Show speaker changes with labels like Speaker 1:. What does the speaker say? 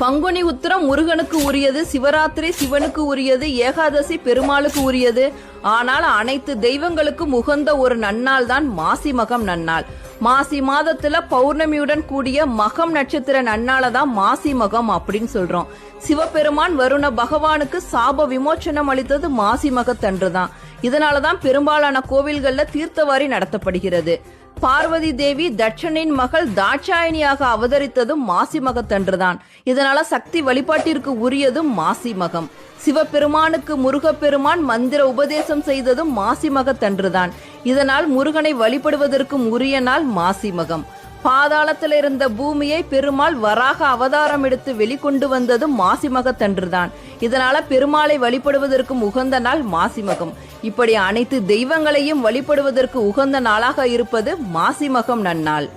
Speaker 1: பங்குனி உத்திரம் முருகனுக்கு உரியது சிவராத்திரி சிவனுக்கு உரியது ஏகாதசி பெருமாளுக்கு உரியது. ஆனால் அனைத்து தெய்வங்களுக்கும் உகந்த ஒரு நன்னாள் தான் மாசி மகம் நன்னாள். மாசி மாதத்துல பௌர்ணமியுடன் கூடிய மகம் நட்சத்திர நன்னாள தான் மாசி மகம் அப்படின்னு சொல்றோம். சிவபெருமான் வருண பகவானுக்கு சாப விமோச்சனம் அளித்தது மாசி மகத்தன்று தான். இதனாலதான் பெரும்பாலான கோவில்கள்ல தீர்த்தவாரி நடத்தப்படுகிறது. பார்வதி தேவி தட்சனின் மகள் தாட்சாயணியாக அவதரித்ததும் மாசி மகத்தன்றுதான் இதனால சக்தி வழிபாட்டிற்கு உரியதும் மாசி மகம். சிவபெருமானுக்கு முருகப்பெருமான் மந்திர உபதேசம் செய்ததும் மாசி மகத்தன்றுதான் இதனால் முருகனை வழிபடுவதற்கும் உரிய நாள் மாசி மகம். பாதாளத்தில் இருந்த பூமியை பெருமாள் வராக அவதாரம் எடுத்து வெளிக்கொண்டு வந்ததும் மாசிமகத்தன்றுதான் இதனால பெருமாளை வழிபடுவதற்கும் உகந்த நாள் மாசிமகம். இப்படி அனைத்து தெய்வங்களையும் வழிபடுவதற்கு உகந்த நாளாக இருப்பது மாசிமகம் நன்னாள்.